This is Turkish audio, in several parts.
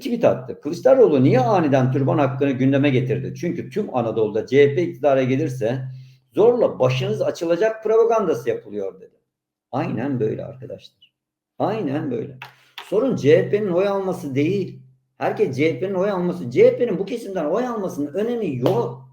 tweet attı. Kılıçdaroğlu niye aniden türban hakkını gündeme getirdi? Çünkü tüm Anadolu'da CHP iktidara gelirse zorla başınız açılacak propagandası yapılıyor dedi. Aynen böyle arkadaşlar. Aynen böyle. Sorun CHP'nin oy alması değil. Herkes CHP'nin oy alması. CHP'nin bu kesimden oy almasının önemi yok.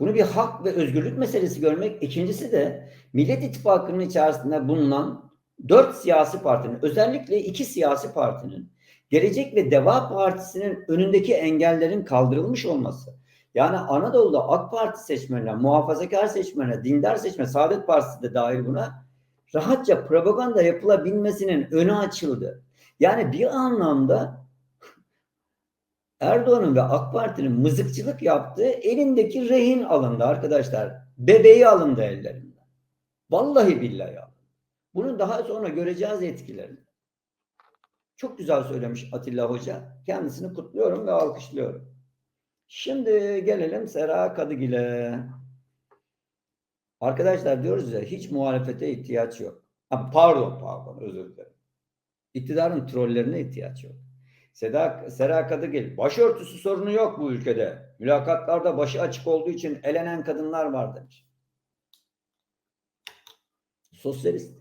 Bunu bir hak ve özgürlük meselesi görmek. İkincisi de Millet İttifakı'nın içerisinde bulunan dört siyasi partinin özellikle iki siyasi partinin Gelecek ve Deva Partisi'nin önündeki engellerin kaldırılmış olması. Yani Anadolu'da AK Parti seçmenine, muhafazakar seçmenine, dindar seçmene, Saadet Partisi de dahil buna rahatça propaganda yapılabilmesinin önü açıldı. Yani bir anlamda Erdoğan'ın ve AK Parti'nin mızıkçılık yaptığı elindeki rehin alındı arkadaşlar. Bebeği alındı ellerinden. Vallahi billahi alındı. Bunun daha sonra göreceğiz etkilerini. Çok güzel söylemiş Atilla Hoca. Kendisini kutluyorum ve alkışlıyorum. Şimdi gelelim Sera Kadıgil'e. Arkadaşlar diyoruz ya hiç muhalefete ihtiyaç yok. Ha, pardon pardon özür dilerim. İktidarın trollerine ihtiyaç yok. Seda, Sera Kadıgil, başörtüsü sorunu yok bu ülkede. Mülakatlarda başı açık olduğu için elenen kadınlar var demiş. Sosyalist,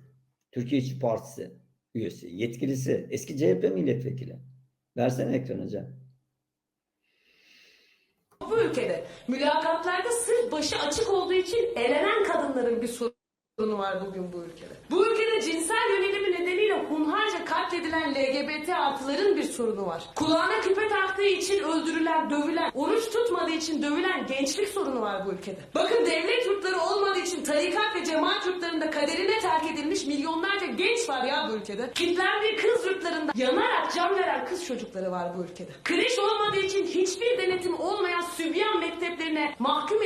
Türkiye İşçi Partisi üyesi, yetkilisi, eski CHP milletvekili. Versene ekranı Can. bu ülkede mülakatlarda sırf başı açık olduğu için elenen kadınların bir sorunu var bugün bu ülkede. Bu ülkede cinsel yönelimi nedeniyle hunharca katledilen LGBT artıların bir sorunu var. Kulağına küpe taktığı için öldürülen, dövülen, oruç tutmadığı için dövülen gençlik sorunu var bu ülkede. Bakın devlet yurtları olmadığı için tarikat ve cemaat yurtlarında kaderine terk edilmiş milyonlarca genç var ya bu ülkede. Kitlendiği kız yurtlarında yanarak can veren kız çocukları var bu ülkede. Kreş olmadığı için hiçbir denetim olmayan sübyan mekteplerine mahkum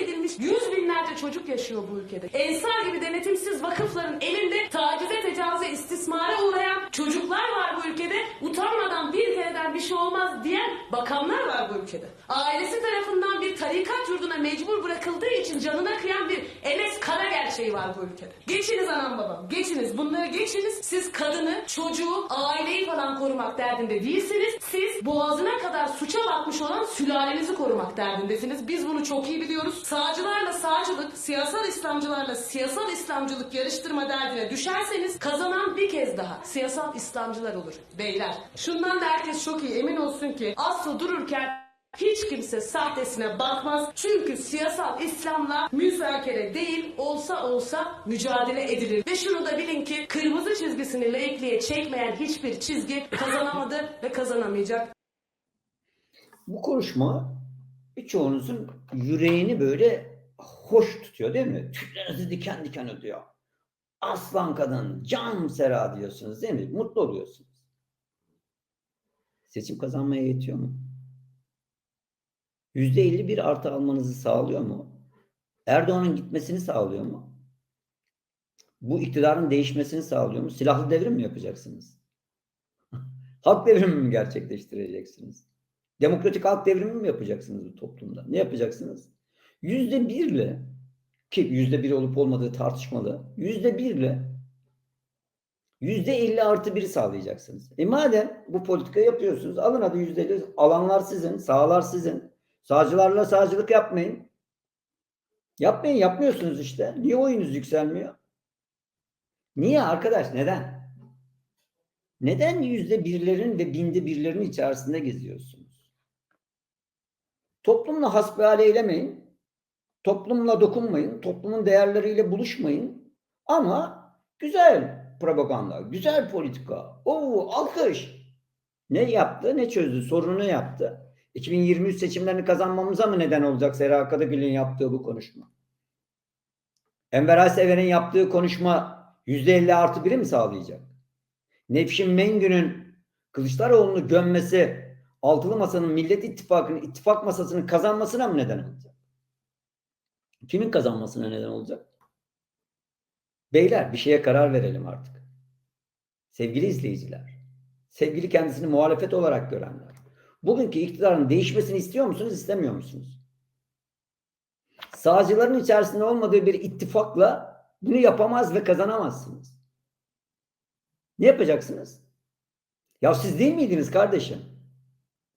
binlerce çocuk yaşıyor bu ülkede. Ensar gibi denetimsiz vakıfların elinde tacize, tecavüze, istismara uğrayan çocuklar var bu ülkede. Utanmadan bir kereden bir şey olmaz diyen bakanlar var bu ülkede. Ailesi tarafından bir tarikat yurduna mecbur bırakıldığı için canına kıyan bir Enes Kara gerçeği var bu ülkede. Geçiniz anam babam, geçiniz. Bunları geçiniz. Siz kadını, çocuğu, aileyi falan korumak derdinde değilsiniz. Siz boğazına kadar suça batmış olan sülalenizi korumak derdindesiniz. Biz bunu çok iyi biliyoruz. Sağcılarla sağcılık, siyasal İslamcılarla siyasal İslamcılık yarıştırma derdine düşerseniz kazanan bir kez daha siyasal İslamcılar olur. Beyler, şundan da herkes çok iyi emin olsun ki aslı dururken hiç kimse sahtesine bakmaz. Çünkü siyasal İslam'la müzakere değil, olsa olsa mücadele edilir. Ve şunu da bilin ki kırmızı çizgisini laikliğe çekmeyen hiçbir çizgi kazanamadı ve kazanamayacak. Bu konuşma birçoğunuzun yüreğini böyle hoş tutuyor değil mi? Tüylerinizi diken diken ödüyor. Aslan kadın, can sera diyorsunuz değil mi? Mutlu oluyorsunuz. Seçim kazanmaya yetiyor mu? Yüzde elli bir artı almanızı sağlıyor mu? Erdoğan'ın gitmesini sağlıyor mu? Bu iktidarın değişmesini sağlıyor mu? Silahlı devrim mi yapacaksınız? Halk devrimi mi gerçekleştireceksiniz? Demokratik halk devrimi mi yapacaksınız bu toplumda? Ne yapacaksınız? Yüzde birle ki yüzde bir olup olmadığı tartışmalı. Yüzde birle yüzde elli artı biri sağlayacaksınız. E madem bu politika yapıyorsunuz alın hadi yüzde elli. Alanlar sizin, sağlar sizin. Sağcılarla sağcılık yapmayın. Yapmayın, yapmıyorsunuz işte. Niye oyunuz yükselmiyor? Niye arkadaş? Neden? Neden yüzde birlerin ve binde birlerin içerisinde geziyorsunuz? Toplumla hasbihal eylemeyin. Toplumla dokunmayın. Toplumun değerleriyle buluşmayın. Ama güzel propaganda, güzel politika. Oo alkış. Ne yaptı, ne çözdü, sorunu yaptı? 2023 seçimlerini kazanmamıza mı neden olacak Sera Kadıgül'ün yaptığı bu konuşma? Enver Aysever'in yaptığı konuşma %50 artı biri mi sağlayacak? Nevşin Mengü'nün Kılıçdaroğlu'nu gömmesi altılı masanın Millet İttifakı'nın ittifak masasının kazanmasına mı neden olacak? Kimin kazanmasına neden olacak? Beyler bir şeye karar verelim artık. Sevgili izleyiciler, sevgili kendisini muhalefet olarak görenler, bugünkü iktidarın değişmesini istiyor musunuz, istemiyor musunuz? Sağcıların içerisinde olmadığı bir ittifakla bunu yapamaz ve kazanamazsınız. Ne yapacaksınız? Ya siz değil miydiniz kardeşim?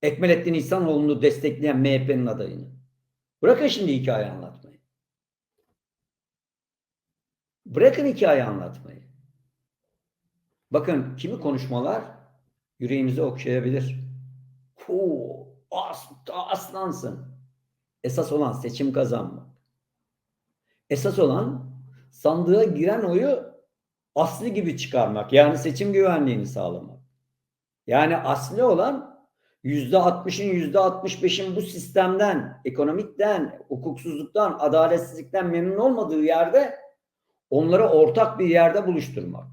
Ekmelettin İhsanoğlu'nu destekleyen MHP'nin adayını. Bırakın şimdi hikaye anlatmayı. Bırakın hikaye anlatmayı. Bakın kimi konuşmalar yüreğimizi okşayabilir. Huu, as, aslansın. Esas olan seçim kazanmak. Esas olan sandığa giren oyu aslı gibi çıkarmak. Yani seçim güvenliğini sağlamak. Yani asli olan yüzde altmışın yüzde altmış beşin bu sistemden, ekonomikten, hukuksuzluktan, adaletsizlikten memnun olmadığı yerde onları ortak bir yerde buluşturmak.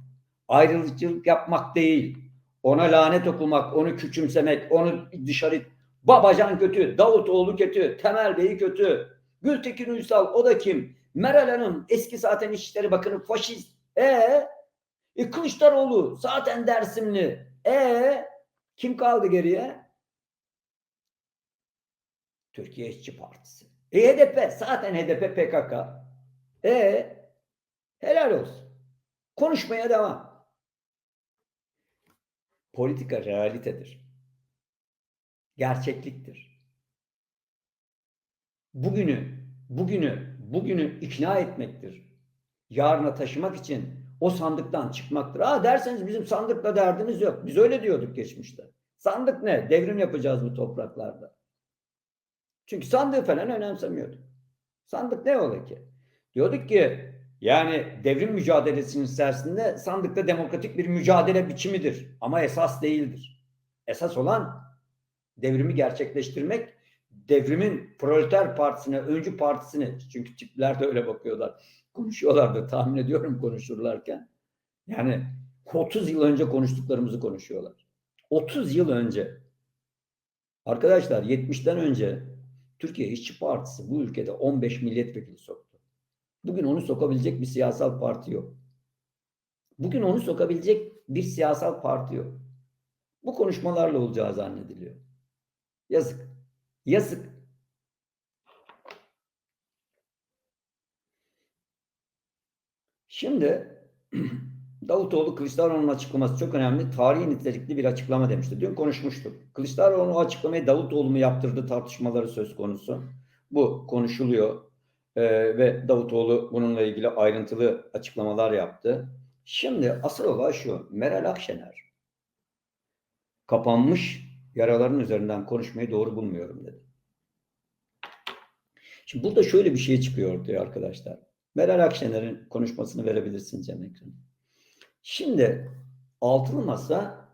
Ayrılıkçılık yapmak değil. Ona lanet okumak, onu küçümsemek, onu dışarı Babacan kötü, Davutoğlu kötü, Temel Bey kötü, Gültekin Uysal o da kim? Meral Hanım eski zaten İçişleri Bakanı faşist. E, e Kılıçdaroğlu zaten Dersimli. E kim kaldı geriye? Türkiye İşçi Partisi. E HDP zaten HDP PKK. E helal olsun. Konuşmaya devam. Politika realitedir. Gerçekliktir. Bugünü, bugünü, bugünü ikna etmektir. Yarına taşımak için o sandıktan çıkmaktır. Ha derseniz bizim sandıkla derdimiz yok. Biz öyle diyorduk geçmişte. Sandık ne? Devrim yapacağız bu topraklarda. Çünkü sandığı falan önemsemiyorduk. Sandık ne ola ki? Diyorduk ki yani devrim mücadelesinin içerisinde sandıkta demokratik bir mücadele biçimidir. Ama esas değildir. Esas olan devrimi gerçekleştirmek, devrimin proleter partisine, öncü partisine, çünkü tipler de öyle bakıyorlar, konuşuyorlardı tahmin ediyorum konuşurlarken. Yani 30 yıl önce konuştuklarımızı konuşuyorlar. 30 yıl önce. Arkadaşlar 70'ten önce Türkiye İşçi Partisi bu ülkede 15 milletvekili soktu. Bugün onu sokabilecek bir siyasal parti yok. Bugün onu sokabilecek bir siyasal parti yok. Bu konuşmalarla olacağı zannediliyor. Yazık. Yazık. Şimdi Davutoğlu Kılıçdaroğlu'nun açıklaması çok önemli. Tarihi nitelikli bir açıklama demişti. Dün konuşmuştuk. Kılıçdaroğlu o açıklamayı Davutoğlu mu yaptırdı tartışmaları söz konusu. Bu konuşuluyor. Ee, ve Davutoğlu bununla ilgili ayrıntılı açıklamalar yaptı. Şimdi asıl olay şu. Meral Akşener kapanmış yaraların üzerinden konuşmayı doğru bulmuyorum dedi. Şimdi burada şöyle bir şey çıkıyor ortaya arkadaşlar. Meral Akşener'in konuşmasını verebilirsin Cem Ekran. Şimdi altılı masa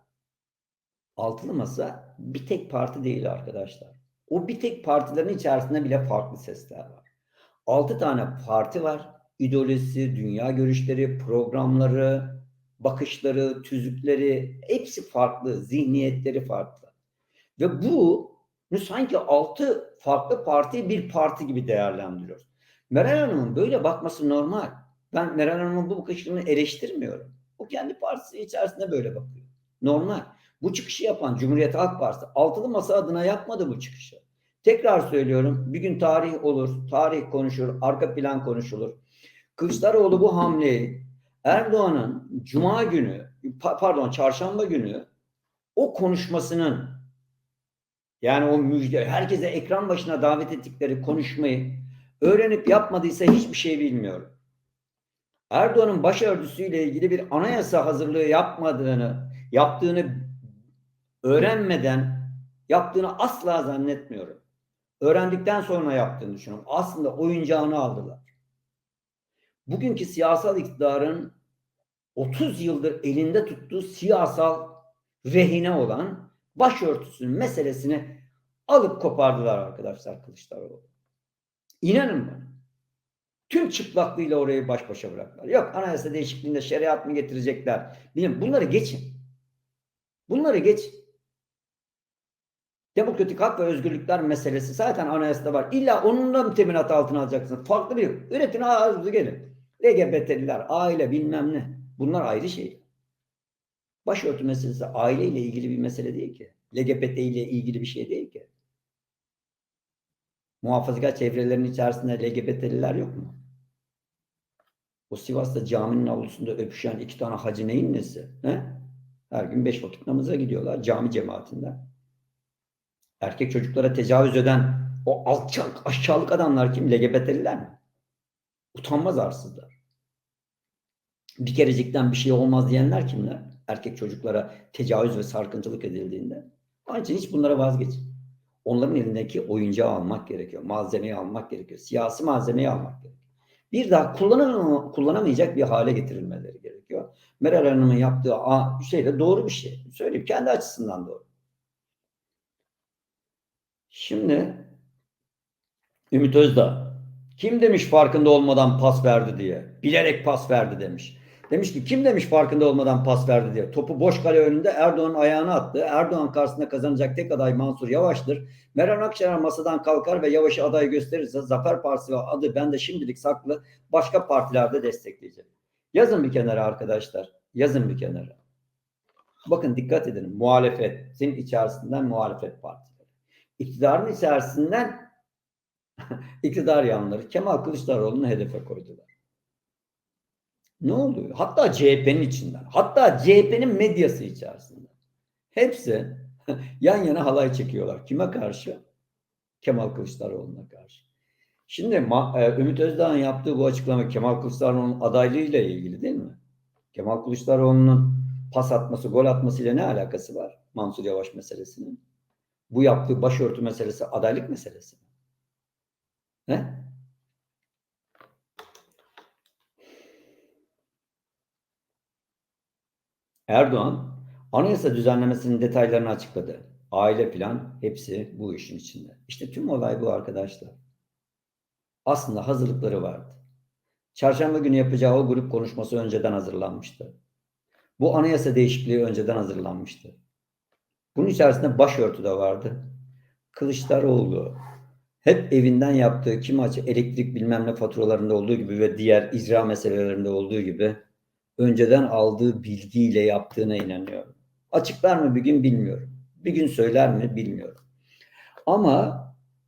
altılı masa bir tek parti değil arkadaşlar. O bir tek partilerin içerisinde bile farklı sesler var. Altı tane parti var. İdeolojisi, dünya görüşleri, programları, bakışları, tüzükleri hepsi farklı, zihniyetleri farklı. Ve bu sanki altı farklı parti bir parti gibi değerlendiriyoruz. Meral Hanım'ın böyle bakması normal. Ben Meral Hanım'ın bu bakışını eleştirmiyorum. O kendi partisi içerisinde böyle bakıyor. Normal. Bu çıkışı yapan Cumhuriyet Halk Partisi altılı masa adına yapmadı bu çıkışı. Tekrar söylüyorum. Bir gün tarih olur, tarih konuşur, arka plan konuşulur. Kılıçdaroğlu bu hamleyi Erdoğan'ın Cuma günü, pardon Çarşamba günü o konuşmasının yani o müjde, herkese ekran başına davet ettikleri konuşmayı öğrenip yapmadıysa hiçbir şey bilmiyorum. Erdoğan'ın başörtüsüyle ilgili bir anayasa hazırlığı yapmadığını, yaptığını öğrenmeden yaptığını asla zannetmiyorum. Öğrendikten sonra yaptığını düşünüyorum. Aslında oyuncağını aldılar. Bugünkü siyasal iktidarın 30 yıldır elinde tuttuğu siyasal rehine olan başörtüsünün meselesini alıp kopardılar arkadaşlar Kılıçdaroğlu. İnanın bana. Tüm çıplaklığıyla orayı baş başa bıraktılar. Yok anayasa değişikliğinde şeriat mı getirecekler? Bilin bunları geçin. Bunları geç. Demokratik hak ve özgürlükler meselesi zaten anayasada var. İlla onun da teminat altına alacaksınız? Farklı bir üretin ağzı gelin. LGBT'liler, aile bilmem ne. Bunlar ayrı şey. Başörtü meselesi aileyle ilgili bir mesele değil ki. LGBT ile ilgili bir şey değil ki. Muhafazakar çevrelerin içerisinde LGBT'liler yok mu? O Sivas'ta caminin avlusunda öpüşen iki tane hacı neyin nesi? He? Her gün beş vakit namaza gidiyorlar cami cemaatinden. Erkek çocuklara tecavüz eden o alçak aşağılık adamlar kim? LGBT'liler mi? Utanmaz arsızlar. Bir kerecikten bir şey olmaz diyenler kimler? Erkek çocuklara tecavüz ve sarkıntılık edildiğinde. Onun hiç bunlara vazgeçin. Onların elindeki oyuncağı almak gerekiyor. Malzemeyi almak gerekiyor. Siyasi malzemeyi almak gerekiyor. Bir daha kullanam kullanamayacak bir hale getirilmeleri gerekiyor. Meral Hanım'ın yaptığı şey de doğru bir şey. Söyleyeyim kendi açısından doğru. Şimdi Ümit Özdağ kim demiş farkında olmadan pas verdi diye. Bilerek pas verdi demiş. Demiş ki kim demiş farkında olmadan pas verdi diye. Topu boş kale önünde Erdoğan'ın ayağına attı. Erdoğan karşısında kazanacak tek aday Mansur Yavaş'tır. Meral Akşener masadan kalkar ve Yavaş'ı aday gösterirse Zafer Partisi ve adı bende şimdilik saklı başka partilerde destekleyecek. Yazın bir kenara arkadaşlar. Yazın bir kenara. Bakın dikkat edin. Muhalefetin içerisinden muhalefet partileri. İktidarın içerisinden iktidar yanları Kemal Kılıçdaroğlu'nu hedefe koydular. Ne oluyor? Hatta CHP'nin içinden. Hatta CHP'nin medyası içerisinde. Hepsi yan yana halay çekiyorlar. Kime karşı? Kemal Kılıçdaroğlu'na karşı. Şimdi Ümit Özdağ'ın yaptığı bu açıklama Kemal Kılıçdaroğlu'nun adaylığıyla ilgili değil mi? Kemal Kılıçdaroğlu'nun pas atması, gol atmasıyla ne alakası var? Mansur Yavaş meselesinin. Bu yaptığı başörtü meselesi adaylık meselesi mi? Erdoğan anayasa düzenlemesinin detaylarını açıkladı. Aile plan hepsi bu işin içinde. İşte tüm olay bu arkadaşlar. Aslında hazırlıkları vardı. Çarşamba günü yapacağı o grup konuşması önceden hazırlanmıştı. Bu anayasa değişikliği önceden hazırlanmıştı. Bunun içerisinde başörtü de vardı. Kılıçdaroğlu hep evinden yaptığı kim açı elektrik bilmem ne faturalarında olduğu gibi ve diğer icra meselelerinde olduğu gibi önceden aldığı bilgiyle yaptığına inanıyorum. Açıklar mı bir gün bilmiyorum. Bir gün söyler mi bilmiyorum. Ama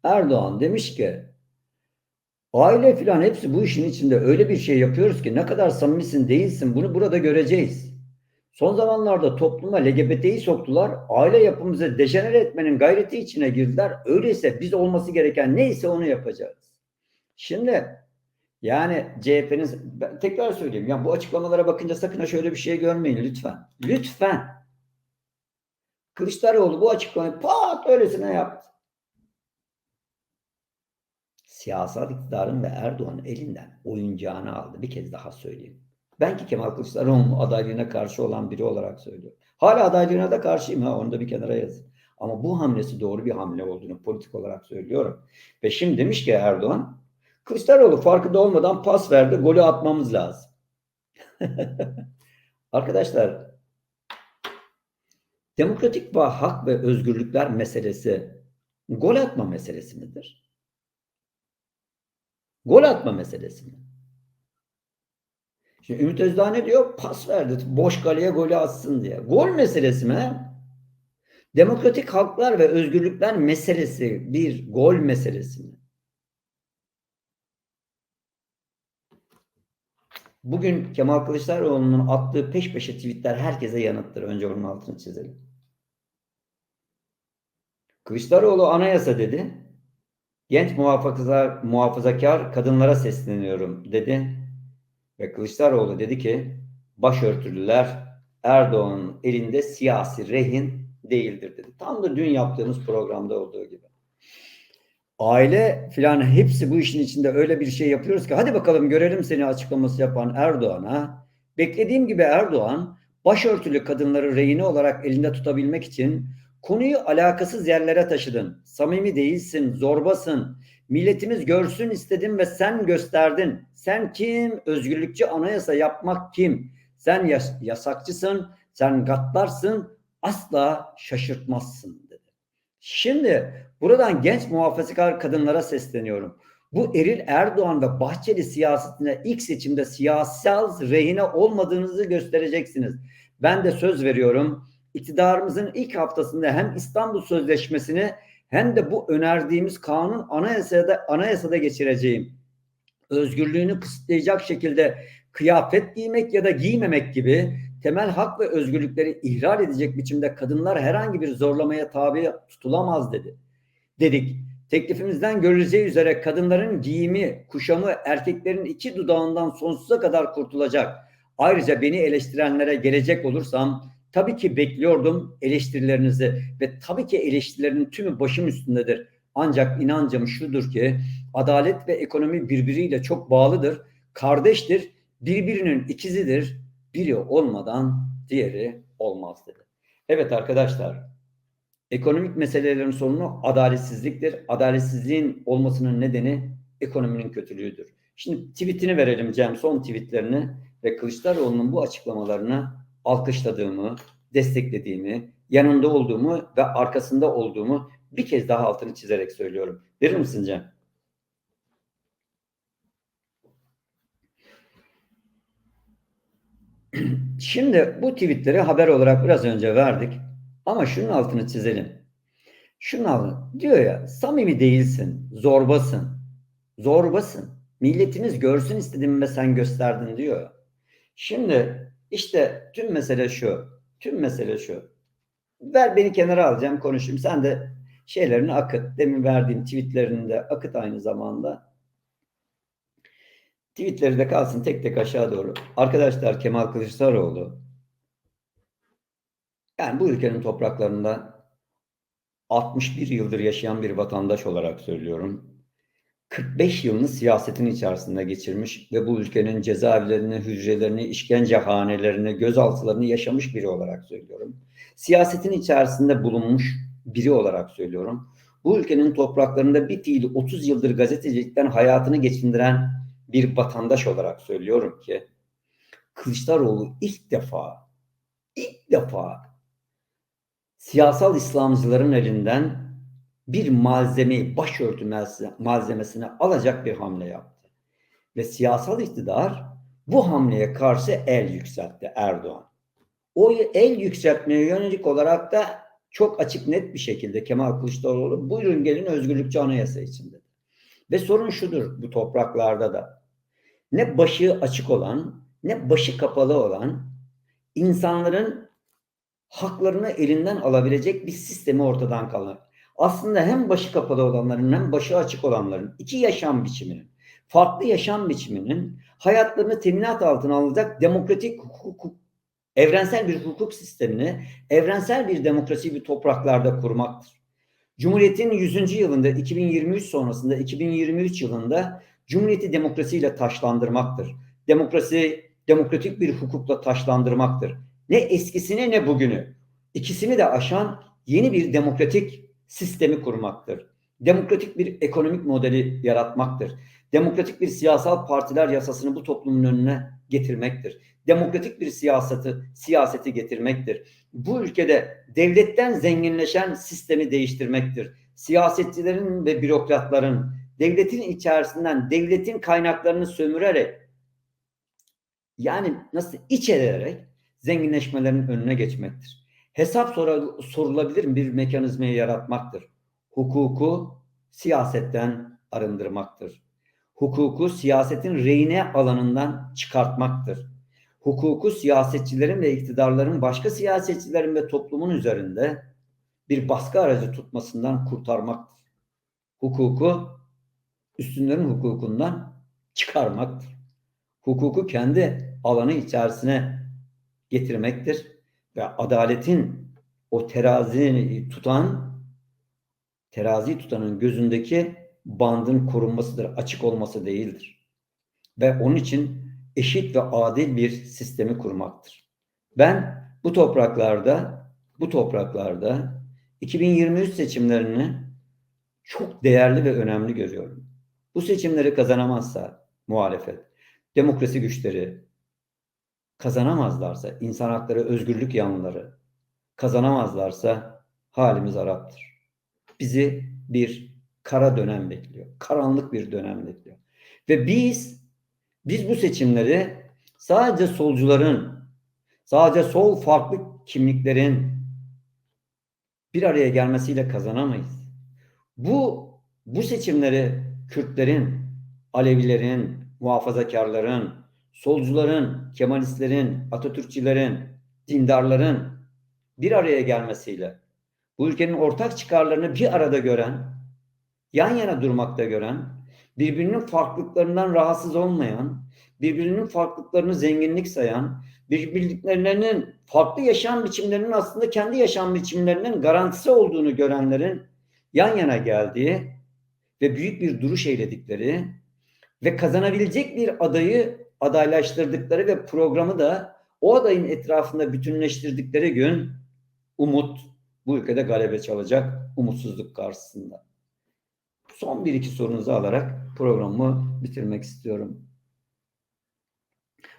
Erdoğan demiş ki aile filan hepsi bu işin içinde öyle bir şey yapıyoruz ki ne kadar samimisin değilsin bunu burada göreceğiz. Son zamanlarda topluma LGBT'yi soktular. Aile yapımızı dejenere etmenin gayreti içine girdiler. Öyleyse biz olması gereken neyse onu yapacağız. Şimdi yani CHP'nin tekrar söyleyeyim ya bu açıklamalara bakınca sakın ha şöyle bir şey görmeyin lütfen. Lütfen. Kılıçdaroğlu bu açıklamayı pat öylesine yaptı. Siyasal iktidarın ve Erdoğan'ın elinden oyuncağını aldı. Bir kez daha söyleyeyim. Ben ki Kemal Kılıçdaroğlu'nun adaylığına karşı olan biri olarak söylüyorum. Hala adaylığına da karşıyım ha onu da bir kenara yazın. Ama bu hamlesi doğru bir hamle olduğunu politik olarak söylüyorum. Ve şimdi demiş ki Erdoğan Kılıçdaroğlu farkında olmadan pas verdi. Golü atmamız lazım. Arkadaşlar demokratik ve hak ve özgürlükler meselesi gol atma meselesi midir? Gol atma meselesi mi? Şimdi Ümit Özdağ ne diyor? Pas verdi. Boş kaleye golü atsın diye. Gol meselesi mi? Demokratik haklar ve özgürlükler meselesi bir gol meselesi mi? Bugün Kemal Kılıçdaroğlu'nun attığı peş peşe tweetler herkese yanıttır. Önce onun altını çizelim. Kılıçdaroğlu anayasa dedi. Genç muhafazakar, kadınlara sesleniyorum dedi. Ve Kılıçdaroğlu dedi ki başörtülüler Erdoğan'ın elinde siyasi rehin değildir dedi. Tam da dün yaptığımız programda olduğu gibi. Aile filan hepsi bu işin içinde öyle bir şey yapıyoruz ki hadi bakalım görelim seni açıklaması yapan Erdoğan'a. Beklediğim gibi Erdoğan başörtülü kadınları rehine olarak elinde tutabilmek için konuyu alakasız yerlere taşıdın. Samimi değilsin, zorbasın. Milletimiz görsün istedim ve sen gösterdin. Sen kim? Özgürlükçü anayasa yapmak kim? Sen yas yasakçısın, sen gaddarsın, asla şaşırtmazsın dedi. Şimdi buradan genç muhafazakar kadınlara sesleniyorum. Bu Eril Erdoğan ve Bahçeli siyasetine ilk seçimde siyasal rehine olmadığınızı göstereceksiniz. Ben de söz veriyorum. İktidarımızın ilk haftasında hem İstanbul Sözleşmesi'ni hem de bu önerdiğimiz kanun anayasada anayasada geçireceğim. Özgürlüğünü kısıtlayacak şekilde kıyafet giymek ya da giymemek gibi temel hak ve özgürlükleri ihlal edecek biçimde kadınlar herhangi bir zorlamaya tabi tutulamaz dedi. Dedik. Teklifimizden görüleceği üzere kadınların giyimi, kuşamı erkeklerin iki dudağından sonsuza kadar kurtulacak. Ayrıca beni eleştirenlere gelecek olursam tabii ki bekliyordum eleştirilerinizi ve tabii ki eleştirilerin tümü başım üstündedir. Ancak inancım şudur ki adalet ve ekonomi birbiriyle çok bağlıdır, kardeştir, birbirinin ikizidir. Biri olmadan diğeri olmaz dedi. Evet arkadaşlar, ekonomik meselelerin sorunu adaletsizliktir. Adaletsizliğin olmasının nedeni ekonominin kötülüğüdür. Şimdi tweetini verelim Cem, son tweetlerini ve Kılıçdaroğlu'nun bu açıklamalarını alkışladığımı, desteklediğimi, yanında olduğumu ve arkasında olduğumu bir kez daha altını çizerek söylüyorum. Verir misin Cem? Şimdi bu tweetleri haber olarak biraz önce verdik. Ama şunun altını çizelim. Şunun altını diyor ya samimi değilsin, zorbasın. Zorbasın. Milletimiz görsün istedim ve sen gösterdin diyor. Şimdi işte tüm mesele şu. Tüm mesele şu. Ver beni kenara alacağım konuşayım. Sen de şeylerini akıt. Demin verdiğim tweetlerini de akıt aynı zamanda. Tweetleri de kalsın tek tek aşağı doğru. Arkadaşlar Kemal Kılıçdaroğlu yani bu ülkenin topraklarında 61 yıldır yaşayan bir vatandaş olarak söylüyorum. 45 yılını siyasetin içerisinde geçirmiş ve bu ülkenin cezaevlerini, hücrelerini, işkencehanelerini, gözaltılarını yaşamış biri olarak söylüyorum. Siyasetin içerisinde bulunmuş biri olarak söylüyorum. Bu ülkenin topraklarında bir fiil 30 yıldır gazetecilikten hayatını geçindiren bir vatandaş olarak söylüyorum ki Kılıçdaroğlu ilk defa ilk defa siyasal İslamcıların elinden bir malzemeyi, başörtü malzemesini alacak bir hamle yaptı. Ve siyasal iktidar bu hamleye karşı el yükseltti Erdoğan. O el yükseltmeye yönelik olarak da çok açık net bir şekilde Kemal Kılıçdaroğlu buyurun gelin özgürlükçü anayasa içinde. Ve sorun şudur bu topraklarda da. Ne başı açık olan ne başı kapalı olan insanların haklarını elinden alabilecek bir sistemi ortadan kalır. Aslında hem başı kapalı olanların hem başı açık olanların iki yaşam biçiminin, farklı yaşam biçiminin hayatlarını teminat altına alacak demokratik hukuk, evrensel bir hukuk sistemini, evrensel bir demokrasi bir topraklarda kurmaktır. Cumhuriyet'in 100. yılında 2023 sonrasında 2023 yılında Cumhuriyeti demokrasiyle taşlandırmaktır. Demokrasi demokratik bir hukukla taşlandırmaktır. Ne eskisini ne bugünü. İkisini de aşan yeni bir demokratik sistemi kurmaktır. Demokratik bir ekonomik modeli yaratmaktır. Demokratik bir siyasal partiler yasasını bu toplumun önüne getirmektir. Demokratik bir siyaseti siyaseti getirmektir. Bu ülkede devletten zenginleşen sistemi değiştirmektir. Siyasetçilerin ve bürokratların devletin içerisinden devletin kaynaklarını sömürerek yani nasıl iç ederek zenginleşmelerinin önüne geçmektir. Hesap sorulabilir bir mekanizmayı yaratmaktır. Hukuku siyasetten arındırmaktır. Hukuku siyasetin reyne alanından çıkartmaktır. Hukuku siyasetçilerin ve iktidarların başka siyasetçilerin ve toplumun üzerinde bir baskı aracı tutmasından kurtarmaktır. Hukuku üstünlerin hukukundan çıkarmaktır. Hukuku kendi alanı içerisine getirmektir ve adaletin o terazini tutan terazi tutanın gözündeki bandın korunmasıdır, açık olması değildir. Ve onun için eşit ve adil bir sistemi kurmaktır. Ben bu topraklarda bu topraklarda 2023 seçimlerini çok değerli ve önemli görüyorum. Bu seçimleri kazanamazsa muhalefet, demokrasi güçleri kazanamazlarsa, insan hakları, özgürlük yanlıları kazanamazlarsa halimiz Arap'tır. Bizi bir kara dönem bekliyor. Karanlık bir dönem bekliyor. Ve biz biz bu seçimleri sadece solcuların, sadece sol farklı kimliklerin bir araya gelmesiyle kazanamayız. Bu bu seçimleri Kürtlerin, Alevilerin, muhafazakarların, solcuların, Kemalistlerin, Atatürkçilerin, dindarların bir araya gelmesiyle bu ülkenin ortak çıkarlarını bir arada gören, yan yana durmakta gören, birbirinin farklılıklarından rahatsız olmayan, birbirinin farklılıklarını zenginlik sayan, birbirliklerinin farklı yaşam biçimlerinin aslında kendi yaşam biçimlerinin garantisi olduğunu görenlerin yan yana geldiği ve büyük bir duruş eyledikleri ve kazanabilecek bir adayı adaylaştırdıkları ve programı da o adayın etrafında bütünleştirdikleri gün umut bu ülkede galebe çalacak umutsuzluk karşısında. Son bir iki sorunuzu alarak programımı bitirmek istiyorum.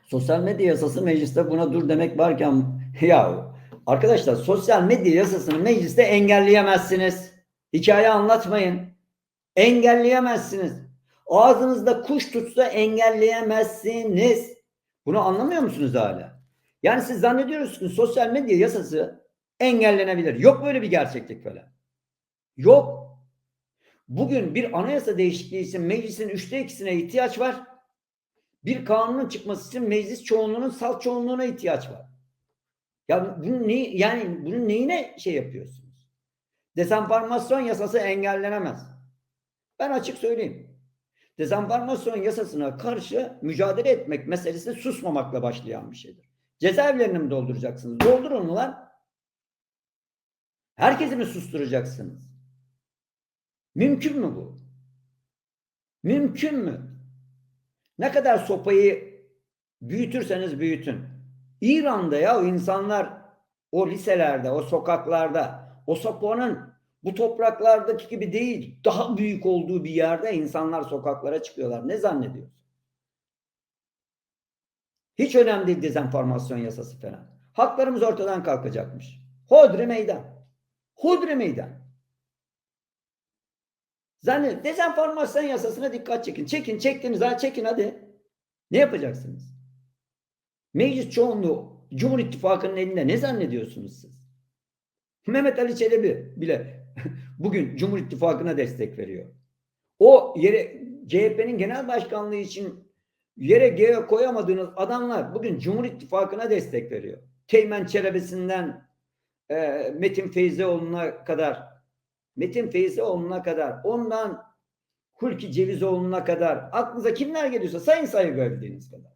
Sosyal medya yasası mecliste buna dur demek varken ya arkadaşlar sosyal medya yasasını mecliste engelleyemezsiniz. Hikaye anlatmayın. Engelleyemezsiniz. Ağzınızda kuş tutsa engelleyemezsiniz. Bunu anlamıyor musunuz hala? Yani siz zannediyorsunuz ki sosyal medya yasası engellenebilir. Yok böyle bir gerçeklik falan. Yok. Bugün bir anayasa değişikliği için meclisin üçte ikisine ihtiyaç var. Bir kanunun çıkması için meclis çoğunluğunun salt çoğunluğuna ihtiyaç var. Ya bunun ne, yani bunun neyine şey yapıyorsunuz? Dezenformasyon yasası engellenemez. Ben açık söyleyeyim. Dezenformasyon yasasına karşı mücadele etmek meselesi susmamakla başlayan bir şeydir. Cezaevlerini mi dolduracaksınız? Doldurun lan? Herkesi mi susturacaksınız? Mümkün mü bu? Mümkün mü? Ne kadar sopayı büyütürseniz büyütün. İran'da ya o insanlar o liselerde, o sokaklarda, o sopanın bu topraklardaki gibi değil, daha büyük olduğu bir yerde insanlar sokaklara çıkıyorlar. Ne zannediyorsun? Hiç önemli değil dezenformasyon yasası falan. Haklarımız ortadan kalkacakmış. Hodri meydan. Hodri meydan. Zannet dezenformasyon yasasına dikkat çekin. Çekin, çektiniz ha çekin hadi. Ne yapacaksınız? Meclis çoğunluğu Cumhur İttifakı'nın elinde ne zannediyorsunuz siz? Mehmet Ali Çelebi bile bugün Cumhur İttifakı'na destek veriyor. O yere CHP'nin genel başkanlığı için yere göğe koyamadığınız adamlar bugün Cumhur İttifakı'na destek veriyor. Teğmen Çelebi'sinden e, Metin Feyzioğlu'na kadar Metin Feyzioğlu'na kadar ondan Hulki Cevizoğlu'na kadar aklınıza kimler geliyorsa sayın sayı görebildiğiniz kadar.